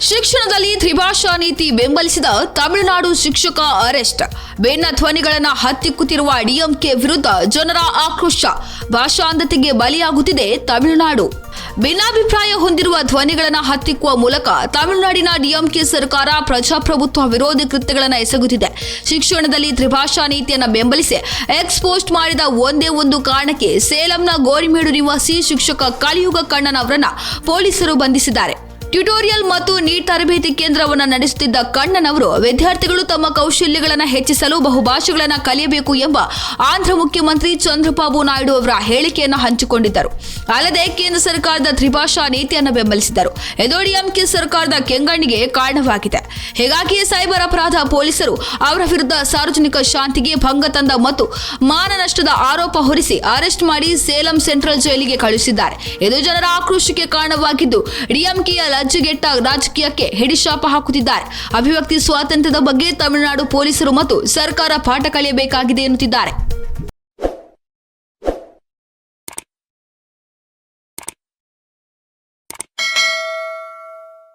ಶಿಕ್ಷಣದಲ್ಲಿ ತ್ರಿಭಾಷಾ ನೀತಿ ಬೆಂಬಲಿಸಿದ ತಮಿಳುನಾಡು ಶಿಕ್ಷಕ ಅರೆಸ್ಟ್. ಬೆನ್ನ ಧ್ವನಿಗಳನ್ನು ಹತ್ತಿಕ್ಕುತ್ತಿರುವ ಡಿಎಂಕೆ ವಿರುದ್ಧ ಜನರ ಆಕ್ರೋಶ. ಭಾಷಾಂಧತೆಗೆ ಬಲಿಯಾಗುತ್ತಿದೆ ತಮಿಳುನಾಡು. ಭಿನ್ನಾಭಿಪ್ರಾಯ ಹೊಂದಿರುವ ಧ್ವನಿಗಳನ್ನು ಹತ್ತಿಕ್ಕುವ ಮೂಲಕ ತಮಿಳುನಾಡಿನ ಡಿಎಂಕೆ ಸರ್ಕಾರ ಪ್ರಜಾಪ್ರಭುತ್ವ ವಿರೋಧಿ ಕೃತ್ಯಗಳನ್ನು ಎಸಗುತ್ತಿದೆ. ಶಿಕ್ಷಣದಲ್ಲಿ ತ್ರಿಭಾಷಾ ನೀತಿಯನ್ನು ಬೆಂಬಲಿಸಿ ಎಕ್ಸ್ಪೋಸ್ಟ್ ಮಾಡಿದ ಒಂದೇ ಒಂದು ಕಾರಣಕ್ಕೆ ಸೇಲಂನ ಗೋರಿಮೇಡು ನಿವಾಸಿ ಶಿಕ್ಷಕ ಕಲಿಯುಗ ಕಣ್ಣನ್ ಅವರನ್ನ ಪೊಲೀಸರು ಬಂಧಿಸಿದ್ದಾರೆ. ಟ್ಯುಟೋರಿಯಲ್ ಮತ್ತು ನೀಟ್ ತರಬೇತಿ ಕೇಂದ್ರವನ್ನು ನಡೆಸುತ್ತಿದ್ದ ಕಣ್ಣನವರು ವಿದ್ಯಾರ್ಥಿಗಳು ತಮ್ಮ ಕೌಶಲ್ಯಗಳನ್ನು ಹೆಚ್ಚಿಸಲು ಬಹುಭಾಷೆಗಳನ್ನು ಕಲಿಯಬೇಕು ಎಂಬ ಆಂಧ್ರ ಮುಖ್ಯಮಂತ್ರಿ ಚಂದ್ರಬಾಬು ನಾಯ್ಡು ಅವರ ಹೇಳಿಕೆಯನ್ನು ಹಂಚಿಕೊಂಡಿದ್ದರು. ಅಲ್ಲದೆ ಕೇಂದ್ರ ಸರ್ಕಾರದ ತ್ರಿಭಾಷಾ ನೀತಿಯನ್ನು ಬೆಂಬಲಿಸಿದರು ಎದೋಡಿಎಂಕೆ ಡಿಎಂಕೆ ಸರ್ಕಾರದ ಕೆಂಗಣ್ಣಿಗೆ ಕಾರಣವಾಗಿದೆ. ಹೀಗಾಗಿ ಸೈಬರ್ ಅಪರಾಧ ಪೊಲೀಸರು ಅವರ ವಿರುದ್ಧ ಸಾರ್ವಜನಿಕ ಶಾಂತಿಗೆ ಭಂಗ ತಂದ ಮತ್ತು ಮಾನನಷ್ಟದ ಆರೋಪ ಹೊರಿಸಿ ಅರೆಸ್ಟ್ ಮಾಡಿ ಸೇಲಂ ಸೆಂಟ್ರಲ್ ಜೈಲಿಗೆ ಕಳುಹಿಸಿದ್ದಾರೆ. ಇದು ಜನರ ಆಕ್ರೋಶಕ್ಕೆ ಕಾರಣವಾಗಿದ್ದು, ಡಿಎಂಕೆಯ ಲಜ್ಜೆಗೆಟ್ಟ ರಾಜಕೀಯಕ್ಕೆ ಹಿಡಿಶಾಪ ಹಾಕುತ್ತಿದ್ದಾರೆ. ಅಭಿವ್ಯಕ್ತಿ ಸ್ವಾತಂತ್ರ್ಯದ ಬಗ್ಗೆ ತಮಿಳುನಾಡು ಪೊಲೀಸರು ಮತ್ತು ಸರ್ಕಾರ ಪಾಠ ಕಲಿಯಬೇಕಾಗಿದೆ ಎನ್ನುತ್ತಿದ್ದಾರೆ.